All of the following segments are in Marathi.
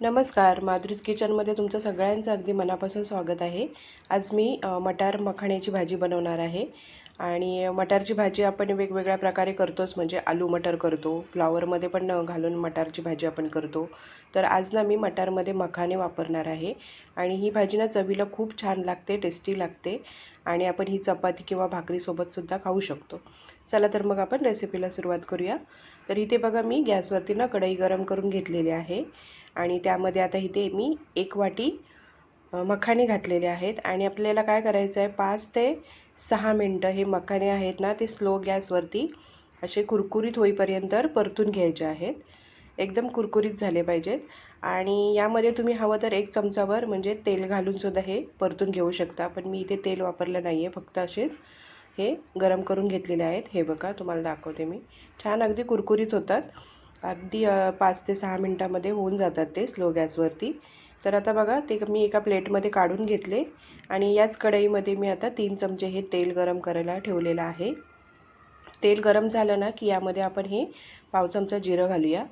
नमस्कार माधुरीज किचनमध्ये तुमचं सगळ्यांचं अगदी मनापासून स्वागत आहे. आज मी मटार मखाण्याची भाजी बनवणार आहे. आणि मटारची भाजी आपण वेगवेगळ्या प्रकारे करतोच म्हणजे आलू मटर करतो फ्लॉवरमध्ये पण घालून मटारची भाजी आपण करतो. तर आज ना मी मटारमध्ये मखाणे वापरणार आहे. आणि ही भाजी ना चवीला खूप छान लागते टेस्टी लागते. आणि आपण ही चपाती किंवा भाकरीसोबतसुद्धा खाऊ शकतो. चला तर मग आपण रेसिपीला सुरुवात करूया. तर इथे बघा मी गॅसवरती ना कढई गरम करून घेतलेली आहे. आणि त्यामध्ये आता इथे मी एक वाटी मखाने मखाणे घातलेले आहेत. आणि आपल्याला काय करायचं आहे पाच ते सहा मिनटं हे मखाणे आहेत ना ते स्लो गॅसवरती असे कुरकुरीत होईपर्यंत परतून घ्यायचे आहेत. एकदम कुरकुरीत झाले पाहिजेत. आणि यामध्ये तुम्ही हवं तर एक चमचावर म्हणजे तेल घालूनसुद्धा हे परतून घेऊ शकता. पण मी इथे तेल वापरलं नाही आहे फक्त असेच हे गरम करून घेतलेले आहेत. हे बघा तुम्हाला दाखवते मी. छान अगदी कुरकुरीत होतात. अगदी पाच ते सहा मिनटामध्ये होऊन जातात ते स्लो गॅसवरती. तर आता बघा ते मी एका प्लेटमध्ये काढून घेतले आणि याच कढईमध्ये मी आता तीन चमचे हे तेल गरम करायला ठेवलेलं आहे. तेल गरम झालं ना की यामध्ये आपण हे पाव चमचा जिरं घालूया.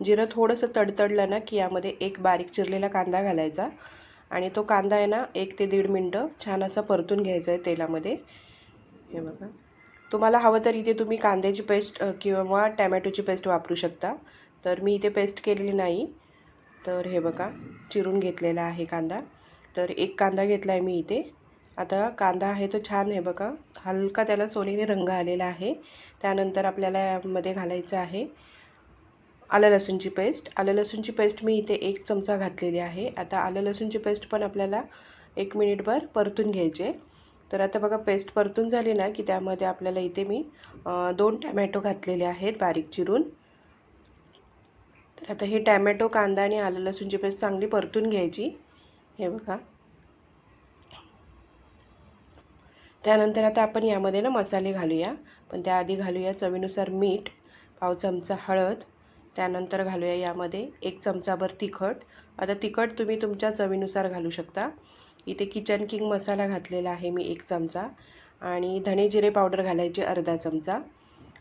जिरं थोडंसं तडतडलं ना की यामध्ये एक बारीक चिरलेला कांदा घालायचा आणि तो कांदा आहे ना एक ते दीड मिनटं छान असा परतून घ्यायचा आहे तेलामध्ये. हे बघा. तुम्हाला हवं तर इथे तुम्ही कांद्याची पेस्ट किंवा टॅमॅटोची पेस्ट वापरू शकता. तर मी इथे पेस्ट केलेली नाही. तर हे बघा चिरून घेतलेला आहे कांदा. तर एक कांदा घेतला आहे मी इथे. आता कांदा आहे तो छान आहे बघा. हलका त्याला सोनेरी रंग आलेला आहे. त्यानंतर आपल्याला यामध्ये घालायचं आहे आलं लसूणची पेस्ट. आलं लसूणची पेस्ट मी इथे एक चमचा घातलेली आहे. आता आलं लसूणची पेस्ट पण आपल्याला एक मिनिटभर परतून घ्यायचे तर आता बघा पेस्ट परतून झाली ना की त्यामध्ये आपल्याला इथे मी दोन टॅमॅटो घातलेले आहेत बारीक चिरून. तर आता हे टॅमॅटो कांदा आणि आलं लसूणची पेस्ट चांगली परतून घ्यायची. हे बघा. त्यानंतर आता आपण यामध्ये ना मसाले घालूया. पण त्याआधी घालूया चवीनुसार मीठ पाव चमचा हळद. त्यानंतर घालूया यामध्ये एक चमचाभर तिखट. आता तिखट तुम्ही तुमच्या चवीनुसार घालू शकता. इथे किचन किंग मसाला घातलेला आहे मी एक चमचा आणि धणे जिरे पावडर घालायचे अर्धा चमचा.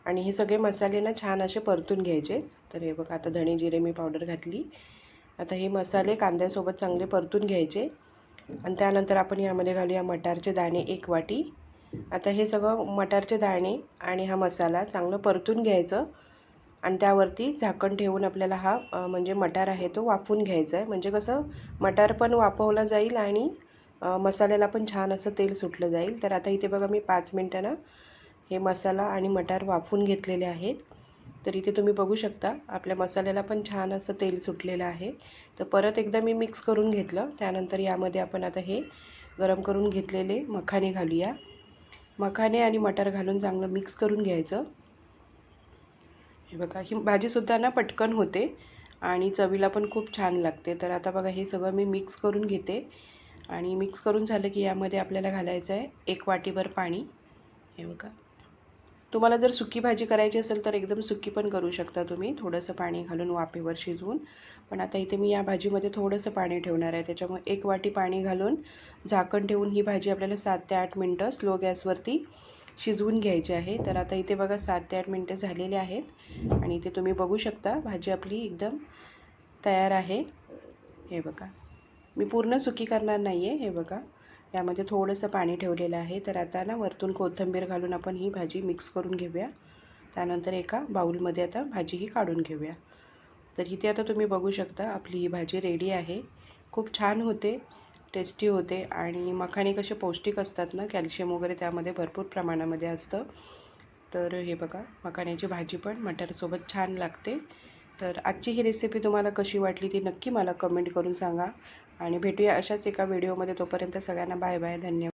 आणि हे सगळे मसाले ना छान असे परतून घ्यायचे. तर हे बघा आता धणे जिरे मी पावडर घातली. आता हे मसाले कांद्यासोबत चांगले परतून घ्यायचे. आणि त्यानंतर आपण यामध्ये घालूया मटारचे दाणे एक वाटी. आता हे सगळं मटारचे दाणे आणि हा मसाला चांगलं परतून घ्यायचं. आणि त्यावरती झाकण ठेवून आपल्याला हा म्हणजे मटार आहे तो वाफवून घ्यायचा आहे. म्हणजे कसं मटार पण वाफवला जाईल आणि मसाल्याला पण छान असं तेल सुटलं जाईल. तर आता इथे बघा मी पाच मिनटानं हे मसाला आणि मटार वाफून घेतलेले आहेत. तर इथे तुम्ही बघू शकता आपल्या मसाल्याला पण छान असं तेल सुटलेलं आहे. तर परत एकदा मी मिक्स करून घेतलं. त्यानंतर यामध्ये आपण आता हे गरम करून घेतलेले मखाने घालूया. मखाने आणि मटार घालून चांगलं मिक्स करून घ्यायचं. हे बघा ही भाजीसुद्धा ना पटकन होते आणि चवीला पण खूप छान लागते. तर आता बघा हे सगळं मी मिक्स करून घेते. आणि मिक्स करून झालं की यामध्ये आपल्याला घालायचं आहे एक वाटीभर पाणी. हे बघा. तुम्हाला जर सुकी भाजी करायची असेल तर एकदम सुकी पण करू शकता तुम्ही. थोडंसं पाणी घालून वाफेवर शिजवून. पण आता इथे मी या भाजीमध्ये थोडंसं पाणी ठेवणार आहे. त्याच्यामुळे एक वाटी पाणी घालून झाकण ठेवून ही भाजी आपल्याला सात ते आठ मिनटं स्लो गॅसवरती शिजवून घ्यायची आहे. तर आता इथे बघा सात ते आठ मिनटं झालेले आहेत. आणि इथे तुम्ही बघू शकता भाजी आपली एकदम तयार आहे. हे बघा. मी पूर्ण सुकी करणार नाही आहे हे बघा. यामध्ये थोडंसं पाणी ठेवलेलं आहे. तर आता ना वरतून कोथिंबीर घालून आपण ही भाजी मिक्स करून घेऊया. त्यानंतर एका बाऊलमध्ये आता भाजी ही काढून घेऊया. तर इथे आता तुम्ही बघू शकता आपली ही भाजी रेडी आहे. खूप छान होते टेस्टी होते आणि मखाणे कसे पौष्टिक असतात ना कॅल्शियम वगैरे त्यामध्ये भरपूर प्रमाणामध्ये असतं. तर हे बघा मखाण्याची भाजी पण मटरसोबत छान लागते. तर आजची ही रेसिपी तुम्हाला कशी वाटली ती नक्की मला कमेंट करून सांगा. आणि भेटूया अशाच एका व्हिडिओमध्ये तोपर्यंत सगळ्यांना बाय बाय धन्यवाद.